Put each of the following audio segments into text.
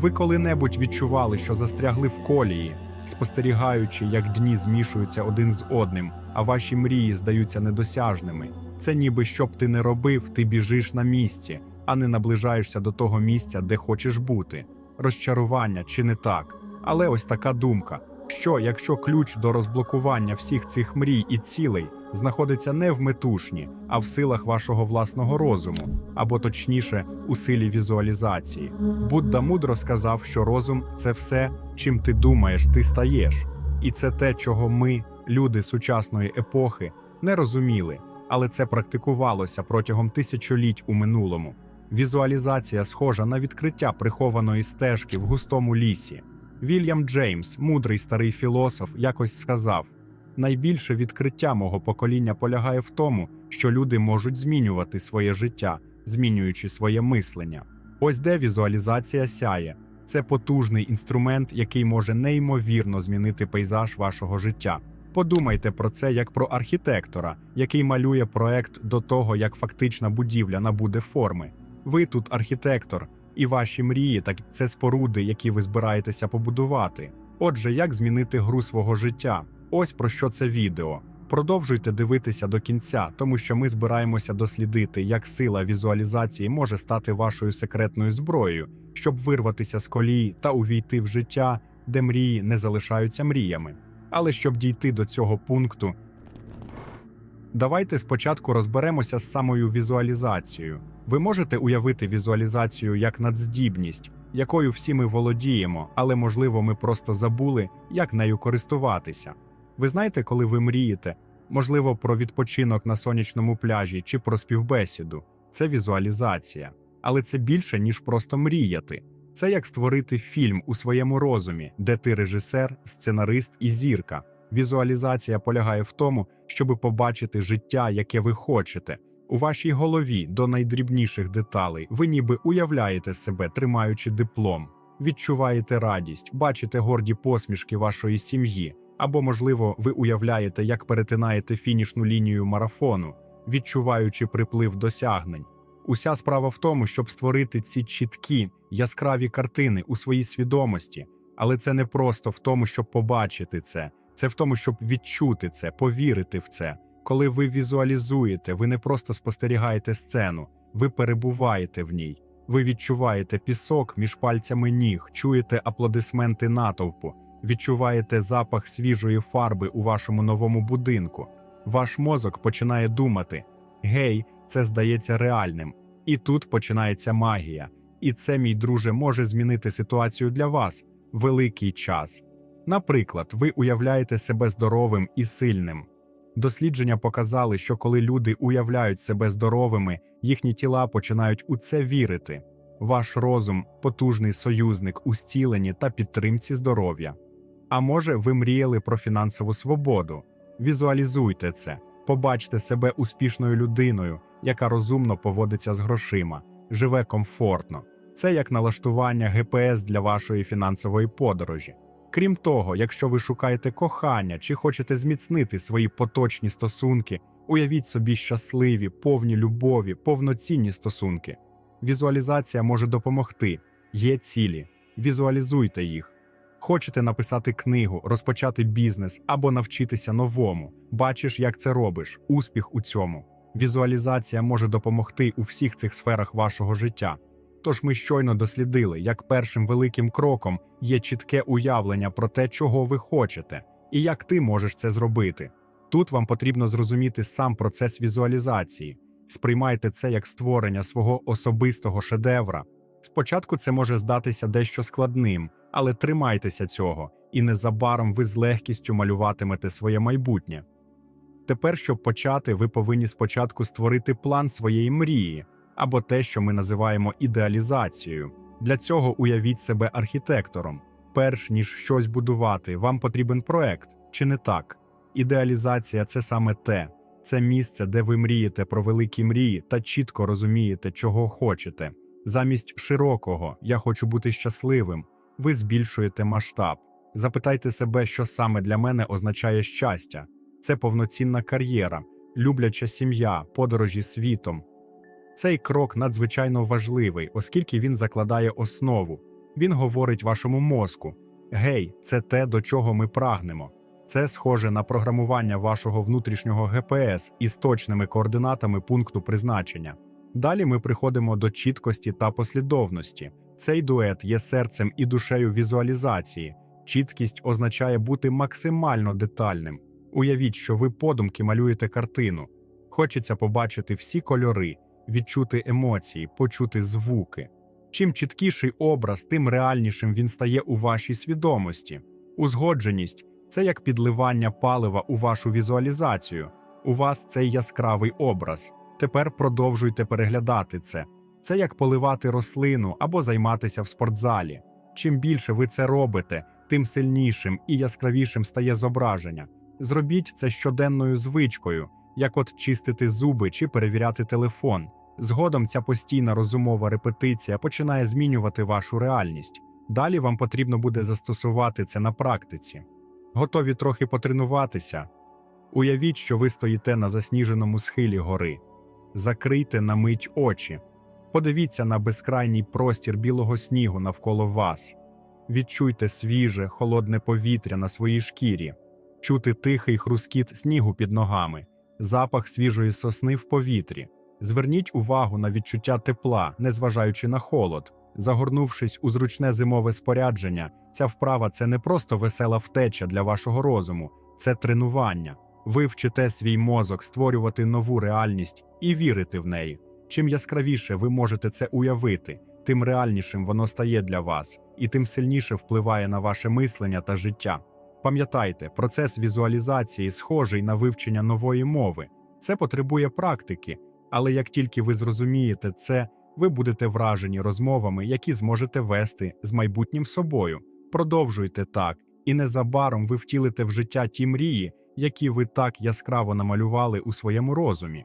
Ви коли-небудь відчували, що застрягли в колії, спостерігаючи, як дні змішуються один з одним, а ваші мрії здаються недосяжними. Це ніби що б ти не робив, ти біжиш на місці, а не наближаєшся до того місця, де хочеш бути. Розчарування чи не так? Але ось така думка: що якщо ключ до розблокування всіх цих мрій і цілей знаходиться не в метушні, а в силах вашого власного розуму, або точніше, у силі візуалізації. Будда мудро сказав, що розум це все, чим ти думаєш, ти стаєш. І це те, чого ми, люди сучасної епохи, не розуміли, але це практикувалося протягом тисячоліть у минулому. Візуалізація схожа на відкриття прихованої стежки в густому лісі. Вільям Джеймс, мудрий старий філософ, якось сказав: найбільше відкриття мого покоління полягає в тому, що люди можуть змінювати своє життя, змінюючи своє мислення. Ось де візуалізація сяє. Це потужний інструмент, який може неймовірно змінити пейзаж вашого життя. Подумайте про це як про архітектора, який малює проект до того, як фактична будівля набуде форми. Ви тут архітектор, і ваші мрії так це споруди, які ви збираєтеся побудувати. Отже, як змінити гру свого життя? Ось про що це відео. Продовжуйте дивитися до кінця, тому що ми збираємося дослідити, як сила візуалізації може стати вашою секретною зброєю, щоб вирватися з колії та увійти в життя, де мрії не залишаються мріями. Але щоб дійти до цього пункту, давайте спочатку розберемося з самою візуалізацією. Ви можете уявити візуалізацію як надздібність, якою всі ми володіємо, але можливо ми просто забули, як нею користуватися. Ви знаєте, коли ви мрієте, можливо, про відпочинок на сонячному пляжі чи про співбесіду. Це візуалізація. Але це більше, ніж просто мріяти. Це як створити фільм у своєму розумі, де ти режисер, сценарист і зірка. Візуалізація полягає в тому, щоби побачити життя, яке ви хочете. У вашій голові до найдрібніших деталей ви ніби уявляєте себе, тримаючи диплом, відчуваєте радість, бачите горді посмішки вашої сім'ї, або, можливо, ви уявляєте, як перетинаєте фінішну лінію марафону, відчуваючи приплив досягнень. Уся справа в тому, щоб створити ці чіткі, яскраві картини у своїй свідомості, але це не просто в тому, щоб побачити це, це в тому, щоб відчути це, повірити в це. Коли ви візуалізуєте, ви не просто спостерігаєте сцену, ви перебуваєте в ній. Ви відчуваєте пісок між пальцями ніг, чуєте аплодисменти натовпу, відчуваєте запах свіжої фарби у вашому новому будинку. Ваш мозок починає думати: гей, це здається реальним. І тут починається магія. І це, мій друже, може змінити ситуацію для вас великий час. Наприклад, ви уявляєте себе здоровим і сильним. Дослідження показали, що коли люди уявляють себе здоровими, їхні тіла починають у це вірити. Ваш розум потужний союзник у зціленні та підтримці здоров'я. А може, ви мріяли про фінансову свободу? Візуалізуйте це, побачте себе успішною людиною, яка розумно поводиться з грошима, живе комфортно. Це як налаштування ГПС для вашої фінансової подорожі. Крім того, якщо ви шукаєте кохання чи хочете зміцнити свої поточні стосунки, уявіть собі щасливі, повні любові, повноцінні стосунки. Візуалізація може допомогти. Є цілі, візуалізуйте їх. Хочете написати книгу, розпочати бізнес або навчитися новому. Бачиш, як це робиш, успіх у цьому. Візуалізація може допомогти у всіх цих сферах вашого життя. Тож ми щойно дослідили, як першим великим кроком є чітке уявлення про те, чого ви хочете, і як ти можеш це зробити. Тут вам потрібно зрозуміти сам процес візуалізації, сприймайте це як створення свого особистого шедевра. Спочатку це може здатися дещо складним, але тримайтеся цього, і незабаром ви з легкістю малюватимете своє майбутнє. Тепер, щоб почати, ви повинні спочатку створити план своєї мрії або те, що ми називаємо ідеалізацією. Для цього уявіть себе архітектором. Перш ніж щось будувати, вам потрібен проект, чи не так? Ідеалізація це саме те, це місце, де ви мрієте про великі мрії та чітко розумієте, чого хочете. Замість широкого я хочу бути щасливим, ви збільшуєте масштаб. Запитайте себе, що саме для мене означає щастя. Це повноцінна кар'єра, любляча сім'я, подорожі світом. Цей крок надзвичайно важливий, оскільки він закладає основу. Він говорить вашому мозку: Гей, це те, до чого ми прагнемо. Це схоже на програмування вашого внутрішнього ГПС із точними координатами пункту призначення. Далі ми приходимо до чіткості та послідовності. Цей дует є серцем і душею візуалізації. Чіткість означає бути максимально детальним. Уявіть, що ви подумки малюєте картину. Хочеться побачити всі кольори, відчути емоції, почути звуки. Чим чіткіший образ, тим реальнішим він стає у вашій свідомості. Узгодженість це як підливання палива у вашу візуалізацію. У вас цей яскравий образ. Тепер продовжуйте переглядати це. Це як поливати рослину або займатися в спортзалі. Чим більше ви це робите, тим сильнішим і яскравішим стає зображення. Зробіть це щоденною звичкою, як от чистити зуби чи перевіряти телефон. Згодом ця постійна розумова репетиція починає змінювати вашу реальність. Далі вам потрібно буде застосувати це на практиці. Готові трохи потренуватися? Уявіть, що ви стоїте на засніженому схилі гори. Закрийте на мить очі. Подивіться на безкрайній простір білого снігу навколо вас. Відчуйте свіже, холодне повітря на своїй шкірі, чути тихий хрускіт снігу під ногами, запах свіжої сосни в повітрі. Зверніть увагу на відчуття тепла, незважаючи на холод. Загорнувшись у зручне зимове спорядження, ця вправа це не просто весела втеча для вашого розуму, це тренування. Ви вчите свій мозок створювати нову реальність і вірити в неї. Чим яскравіше ви можете це уявити, тим реальнішим воно стає для вас, і тим сильніше впливає на ваше мислення та життя. Пам'ятайте, процес візуалізації схожий на вивчення нової мови. Це потребує практики, але як тільки ви зрозумієте це, ви будете вражені розмовами, які зможете вести з майбутнім собою. Продовжуйте так, і незабаром ви втілите в життя ті мрії, які ви так яскраво намалювали у своєму розумі.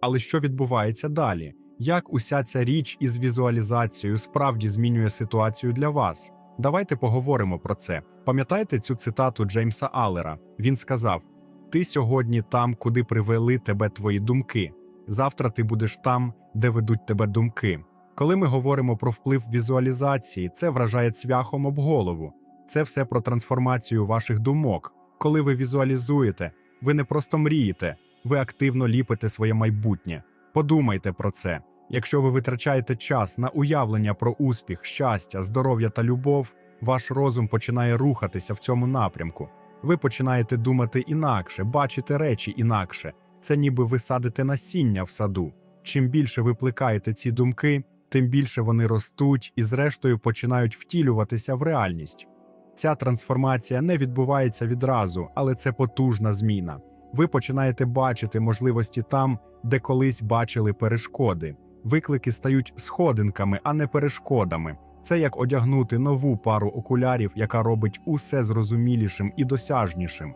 Але що відбувається далі? Як уся ця річ із візуалізацією справді змінює ситуацію для вас? Давайте поговоримо про це. Пам'ятаєте цю цитату Джеймса Аллера? Він сказав: Ти сьогодні там, куди привели тебе твої думки. Завтра ти будеш там, де ведуть тебе думки. Коли ми говоримо про вплив візуалізації, це вражає цвяхом об голову. Це все про трансформацію ваших думок. Коли ви візуалізуєте, ви не просто мрієте, ви активно ліпите своє майбутнє. Подумайте про це. Якщо ви витрачаєте час на уявлення про успіх, щастя, здоров'я та любов, ваш розум починає рухатися в цьому напрямку. Ви починаєте думати інакше, бачити речі інакше. Це ніби ви садите насіння в саду. Чим більше ви плекаєте ці думки, тим більше вони ростуть і, зрештою, починають втілюватися в реальність. Ця трансформація не відбувається відразу, але це потужна зміна. Ви починаєте бачити можливості там, де колись бачили перешкоди. Виклики стають сходинками, а не перешкодами. Це як одягнути нову пару окулярів, яка робить усе зрозумілішим і досяжнішим.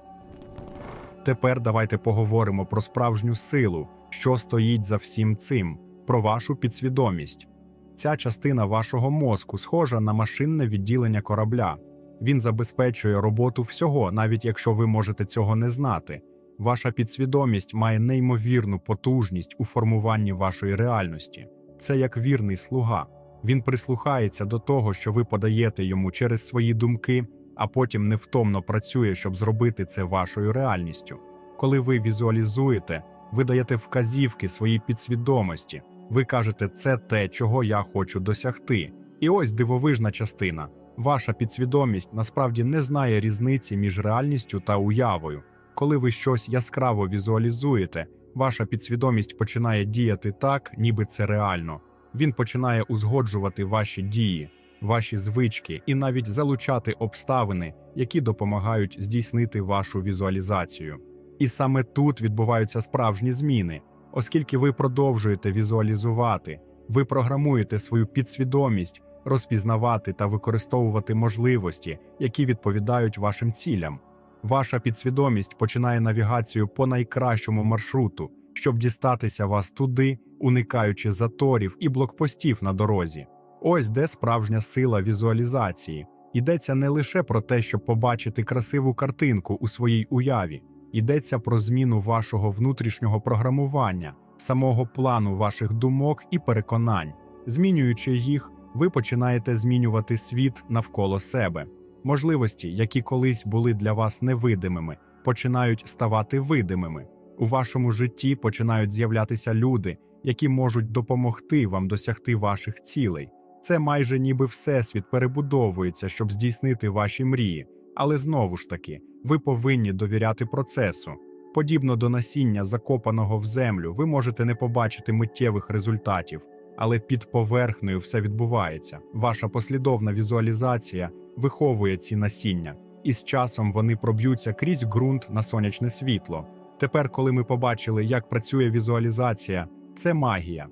Тепер давайте поговоримо про справжню силу, що стоїть за всім цим, про вашу підсвідомість. Ця частина вашого мозку схожа на машинне відділення корабля. Він забезпечує роботу всього, навіть якщо ви можете цього не знати. Ваша підсвідомість має неймовірну потужність у формуванні вашої реальності. Це як вірний слуга. Він прислухається до того, що ви подаєте йому через свої думки, а потім невтомно працює, щоб зробити це вашою реальністю. Коли ви візуалізуєте, ви даєте вказівки своїй підсвідомості. Ви кажете, це те, чого я хочу досягти. І ось дивовижна частина. Ваша підсвідомість насправді не знає різниці між реальністю та уявою. Коли ви щось яскраво візуалізуєте, ваша підсвідомість починає діяти так, ніби це реально. Він починає узгоджувати ваші дії, ваші звички і навіть залучати обставини, які допомагають здійснити вашу візуалізацію. І саме тут відбуваються справжні зміни, оскільки ви продовжуєте візуалізувати, ви програмуєте свою підсвідомість розпізнавати та використовувати можливості, які відповідають вашим цілям. Ваша підсвідомість починає навігацію по найкращому маршруту, щоб дістатися вас туди, уникаючи заторів і блокпостів на дорозі. Ось де справжня сила візуалізації. Йдеться не лише про те, щоб побачити красиву картинку у своїй уяві, йдеться про зміну вашого внутрішнього програмування, самого плану ваших думок і переконань. Змінюючи їх, ви починаєте змінювати світ навколо себе. Можливості, які колись були для вас невидимими, починають ставати видимими. У вашому житті починають з'являтися люди, які можуть допомогти вам досягти ваших цілей. Це майже ніби всесвіт перебудовується, щоб здійснити ваші мрії. Але знову ж таки, ви повинні довіряти процесу. Подібно до насіння, закопаного в землю, ви можете не побачити миттєвих результатів, але під поверхнею все відбувається. Ваша послідовна візуалізація виховує ці насіння, і з часом вони проб'ються крізь ґрунт на сонячне світло. Тепер, коли ми побачили, як працює візуалізація, це магія.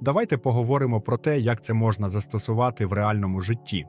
Давайте поговоримо про те, як це можна застосувати в реальному житті.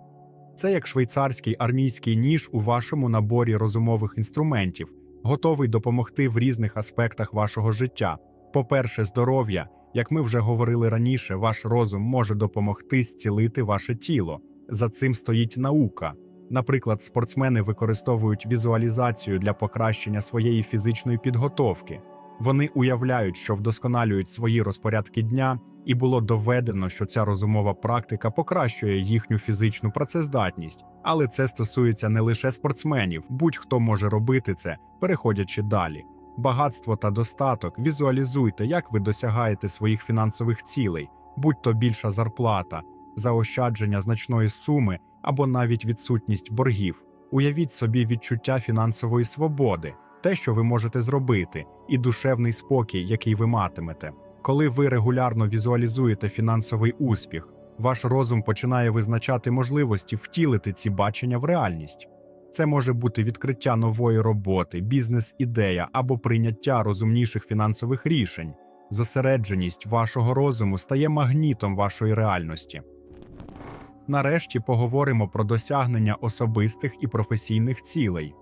Це як швейцарський армійський ніж у вашому наборі розумових інструментів, готовий допомогти в різних аспектах вашого життя. По-перше, здоров'я, як ми вже говорили раніше, ваш розум може допомогти зцілити ваше тіло. За цим стоїть наука. Наприклад, спортсмени використовують візуалізацію для покращення своєї фізичної підготовки. Вони уявляють, що вдосконалюють свої розпорядки дня, і було доведено, що ця розумова практика покращує їхню фізичну працездатність. Але це стосується не лише спортсменів, будь-хто може робити це, переходячи далі. Багатство та достаток візуалізуйте, як ви досягаєте своїх фінансових цілей, будь то більша зарплата, заощадження значної суми або навіть відсутність боргів. Уявіть собі відчуття фінансової свободи, те, що ви можете зробити, і душевний спокій, який ви матимете. Коли ви регулярно візуалізуєте фінансовий успіх, ваш розум починає визначати можливості втілити ці бачення в реальність. Це може бути відкриття нової роботи, бізнес-ідея або прийняття розумніших фінансових рішень. Зосередженість вашого розуму стає магнітом вашої реальності. Нарешті поговоримо про досягнення особистих і професійних цілей.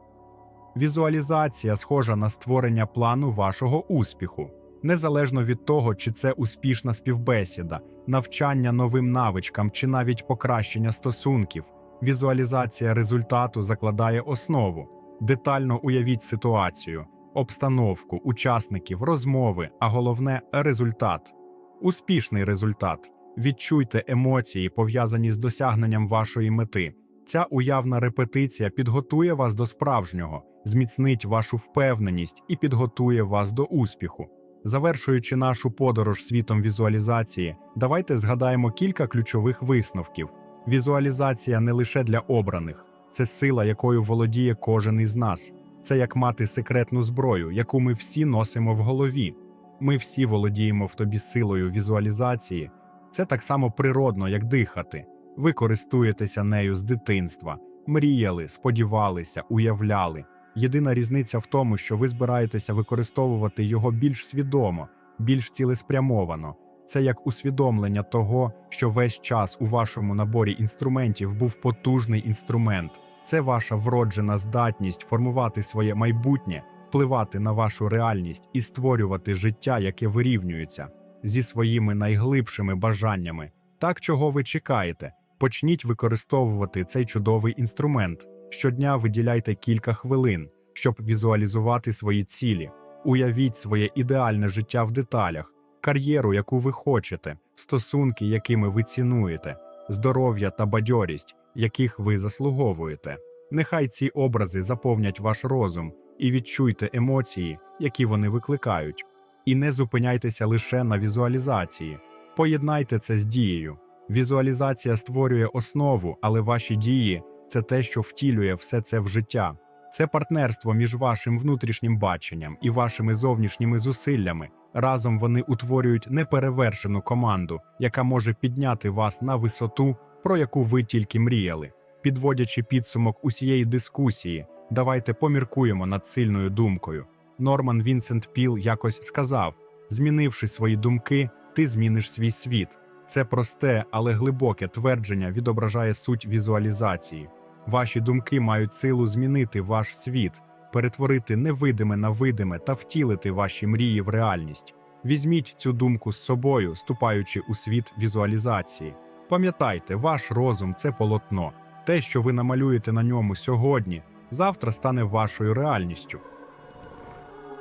Візуалізація схожа на створення плану вашого успіху, незалежно від того, чи це успішна співбесіда, навчання новим навичкам чи навіть покращення стосунків. Візуалізація результату закладає основу. Детально уявіть ситуацію, обстановку, учасників, розмови, а головне результат. Успішний результат. Відчуйте емоції, пов'язані з досягненням вашої мети. Ця уявна репетиція підготує вас до справжнього, зміцнить вашу впевненість і підготує вас до успіху. Завершуючи нашу подорож світом візуалізації, давайте згадаємо кілька ключових висновків. Візуалізація не лише для обраних, це сила, якою володіє кожен із нас. Це як мати секретну зброю, яку ми всі носимо в голові. Ми всі володіємо в тобі силою візуалізації. Це так само природно, як дихати. Ви користуєтеся нею з дитинства, мріяли, сподівалися, уявляли. Єдина різниця в тому, що ви збираєтеся використовувати його більш свідомо, більш цілеспрямовано. Це як усвідомлення того, що весь час у вашому наборі інструментів був потужний інструмент. Це ваша вроджена здатність формувати своє майбутнє, впливати на вашу реальність і створювати життя, яке вирівнюється зі своїми найглибшими бажаннями. Так, чого ви чекаєте? Почніть використовувати цей чудовий інструмент. Щодня виділяйте кілька хвилин, щоб візуалізувати свої цілі. Уявіть своє ідеальне життя в деталях, кар'єру, яку ви хочете, стосунки, якими ви цінуєте, здоров'я та бадьорість, яких ви заслуговуєте. Нехай ці образи заповнять ваш розум і відчуйте емоції, які вони викликають. І не зупиняйтеся лише на візуалізації. Поєднайте це з дією. Візуалізація створює основу, але ваші дії це те, що втілює все це в життя. Це партнерство між вашим внутрішнім баченням і вашими зовнішніми зусиллями. Разом вони утворюють неперевершену команду, яка може підняти вас на висоту, про яку ви тільки мріяли. Підводячи підсумок усієї дискусії, давайте поміркуємо над сильною думкою. Норман Вінсент Піл якось сказав: змінивши свої думки, ти зміниш свій світ. Це просте, але глибоке твердження відображає суть візуалізації. Ваші думки мають силу змінити ваш світ, перетворити невидиме на видиме та втілити ваші мрії в реальність. Візьміть цю думку з собою, ступаючи у світ візуалізації. Пам'ятайте, ваш розум це полотно. Те, що ви намалюєте на ньому сьогодні, завтра стане вашою реальністю.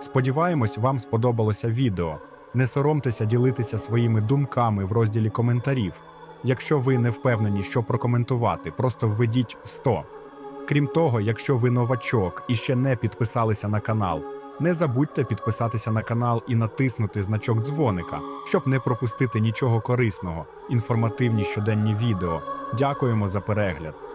Сподіваємось, вам сподобалося відео. Не соромтеся ділитися своїми думками в розділі коментарів. Якщо ви не впевнені, що прокоментувати, просто введіть 100. Крім того, якщо ви новачок і ще не підписалися на канал, не забудьте підписатися на канал і натиснути значок дзвоника, щоб не пропустити нічого корисного, інформативні щоденні відео. Дякуємо за перегляд.